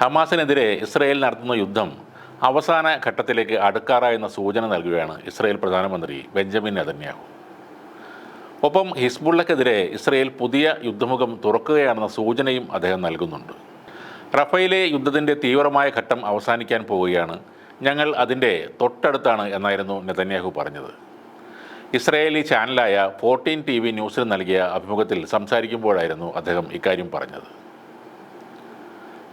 ഹമാസിനെതിരെ Israel നടത്തുന്ന യുദ്ധം അവസാന ഘട്ടത്തിലേക്ക് അടുക്കാറായെന്ന സൂചന നൽകുകയാണ് ഇസ്രയേൽ പ്രധാനമന്ത്രി ബെഞ്ചമിൻ നെതന്യാഹു. ഒപ്പം ഹിസ്ബുള്ളക്കെതിരെ ഇസ്രയേൽ പുതിയ യുദ്ധമുഖം തുറക്കുകയാണെന്ന സൂചനയും അദ്ദേഹം നൽകുന്നുണ്ട്. റഫേലെ യുദ്ധത്തിന്റെ തീവ്രമായ ഘട്ടം അവസാനിക്കാൻ പോവുകയാണ്. ഞങ്ങൾ അതിന്റെ തൊട്ടടുത്താണ് എന്നായിരുന്നു നെതന്യാഹു പറഞ്ഞത്. ഇസ്രയേലി ചാനലായ ഫോർട്ടീൻ ടി വി ന്യൂസിന് നൽകിയ അഭിമുഖത്തിൽ സംസാരിക്കുമ്പോഴായിരുന്നു അദ്ദേഹം ഇക്കാര്യം പറഞ്ഞത്.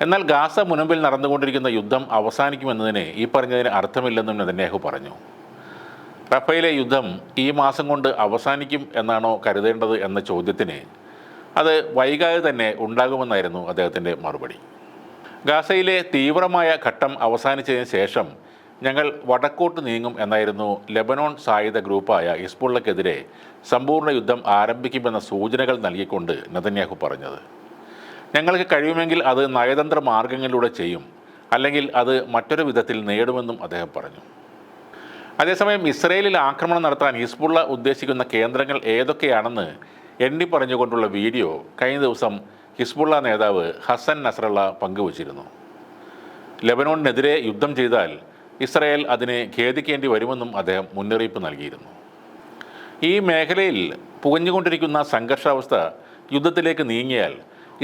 എന്നാൽ ഗാസ മുനമ്പിൽ നടന്നുകൊണ്ടിരിക്കുന്ന യുദ്ധം അവസാനിക്കുമെന്നതിന് ഈ പറഞ്ഞതിന് അർത്ഥമില്ലെന്നും നെതന്യാഹു പറഞ്ഞു. റഫയിലെ യുദ്ധം ഈ മാസം കൊണ്ട് അവസാനിക്കും എന്നാണോ കരുതേണ്ടത് എന്ന ചോദ്യത്തിന് അത് വൈകാതെ തന്നെ ഉണ്ടാകുമെന്നായിരുന്നു അദ്ദേഹത്തിന്റെ മറുപടി. ഗാസയിലെ തീവ്രമായ ഘട്ടം അവസാനിച്ചതിന് ശേഷം ഞങ്ങൾ വടക്കോട്ട് നീങ്ങും എന്നായിരുന്നു ലെബനോൺ സായുധ ഗ്രൂപ്പായ ഹിസ്ബുള്ളക്കെതിരെ സമ്പൂർണ യുദ്ധം ആരംഭിക്കുമെന്ന സൂചനകൾ നൽകിക്കൊണ്ട് നെതന്യാഹു പറഞ്ഞത്. ഞങ്ങൾക്ക് കഴിയുമെങ്കിൽ അത് നയതന്ത്ര മാർഗങ്ങളിലൂടെ ചെയ്യും. അല്ലെങ്കിൽ അത് മറ്റൊരു വിധത്തിൽ നേടുമെന്നും അദ്ദേഹം പറഞ്ഞു. അതേസമയം ഇസ്രയേലിൽ ആക്രമണം നടത്താൻ ഹിസ്ബുള്ള ഉദ്ദേശിക്കുന്ന കേന്ദ്രങ്ങൾ ഏതൊക്കെയാണെന്ന് എണ്ണി പറഞ്ഞുകൊണ്ടുള്ള വീഡിയോ കഴിഞ്ഞ ദിവസം ഹിസ്ബുള്ള നേതാവ് ഹസൻ നസ്രള്ള പങ്കുവച്ചിരുന്നു. ലെബനോണിനെതിരെ യുദ്ധം ചെയ്താൽ ഇസ്രയേൽ അതിനെ ഖേദിക്കേണ്ടി വരുമെന്നും അദ്ദേഹം മുന്നറിയിപ്പ് നൽകിയിരുന്നു. ഈ മേഖലയിൽ പുകഞ്ഞുകൊണ്ടിരിക്കുന്ന സംഘർഷാവസ്ഥ യുദ്ധത്തിലേക്ക് നീങ്ങിയാൽ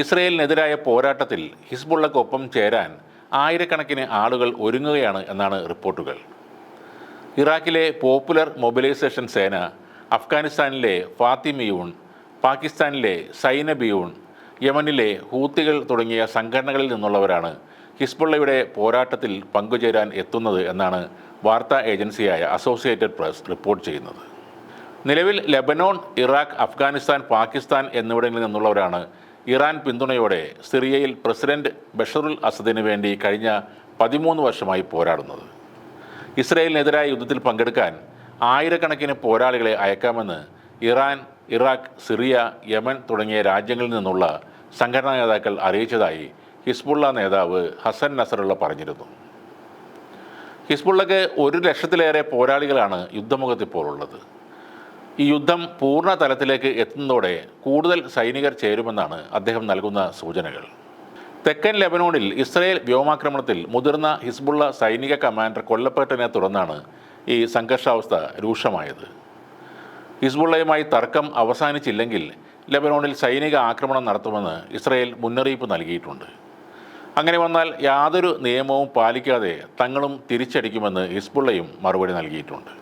ഇസ്രയേലിനെതിരായ പോരാട്ടത്തിൽ ഹിസ്ബുള്ളക്കൊപ്പം ചേരാൻ ആയിരക്കണക്കിന് ആളുകൾ ഒരുങ്ങുകയാണ് എന്നാണ് റിപ്പോർട്ടുകൾ. ഇറാഖിലെ പോപ്പുലർ മൊബിലൈസേഷൻ സേന അഫ്ഗാനിസ്ഥാനിലെ ഫാത്തിമിയൂൺ പാകിസ്ഥാനിലെ സൈനബിയൂൺ യമനിലെ ഹൂത്തികൾ തുടങ്ങിയ സംഘടനകളിൽ നിന്നുള്ളവരാണ് ഹിസ്ബുള്ളയുടെ പോരാട്ടത്തിൽ പങ്കുചേരാൻ എത്തുന്നത് എന്നാണ് വാർത്താ ഏജൻസിയായ അസോസിയേറ്റഡ് പ്രസ് റിപ്പോർട്ട് ചെയ്യുന്നത്. നിലവിൽ ലെബനോൺ ഇറാഖ് അഫ്ഗാനിസ്ഥാൻ പാകിസ്ഥാൻ എന്നിവിടങ്ങളിൽ നിന്നുള്ളവരാണ് ഇറാൻ പിന്തുണയോടെ സിറിയയിൽ പ്രസിഡന്റ് ബഷറുൽ അസദിന് വേണ്ടി കഴിഞ്ഞ പതിമൂന്ന് വർഷമായി പോരാടുന്നത്. ഇസ്രയേലിനെതിരായ യുദ്ധത്തിൽ പങ്കെടുക്കാൻ ആയിരക്കണക്കിന് പോരാളികളെ അയക്കാമെന്ന് ഇറാൻ ഇറാഖ് സിറിയ യമൻ തുടങ്ങിയ രാജ്യങ്ങളിൽ നിന്നുള്ള സംഘടനാ നേതാക്കൾ അറിയിച്ചതായി ഹിസ്ബുള്ള നേതാവ് ഹസൻ നസറുള്ള പറഞ്ഞിരുന്നു. ഹിസ്ബുള്ളക്ക് ഒരു ലക്ഷത്തിലേറെ പോരാളികളാണ് യുദ്ധമുഖത്ത് ഇപ്പോൾ ഉള്ളത്. ഈ യുദ്ധം പൂർണ തലത്തിലേക്ക് എത്തുന്നതോടെ കൂടുതൽ സൈനികർ ചേരുമെന്നാണ് അദ്ദേഹം നൽകുന്ന സൂചനകൾ. തെക്കൻ ലെബനോണിൽ ഇസ്രയേൽ വ്യോമാക്രമണത്തിൽ മുതിർന്ന ഹിസ്ബുള്ള സൈനിക കമാൻഡർ കൊല്ലപ്പെട്ടതിനെ തുടർന്നാണ് ഈ സംഘർഷാവസ്ഥ രൂക്ഷമായത്. ഹിസ്ബുള്ളയുമായി തർക്കം അവസാനിച്ചില്ലെങ്കിൽ ലെബനോണിൽ സൈനിക ആക്രമണം നടത്തുമെന്ന് ഇസ്രയേൽ മുന്നറിയിപ്പ് നൽകിയിട്ടുണ്ട്. അങ്ങനെ വന്നാൽ യാതൊരു നിയമവും പാലിക്കാതെ തങ്ങളും തിരിച്ചടിക്കുമെന്ന് ഹിസ്ബുള്ളയും മറുപടി നൽകിയിട്ടുണ്ട്.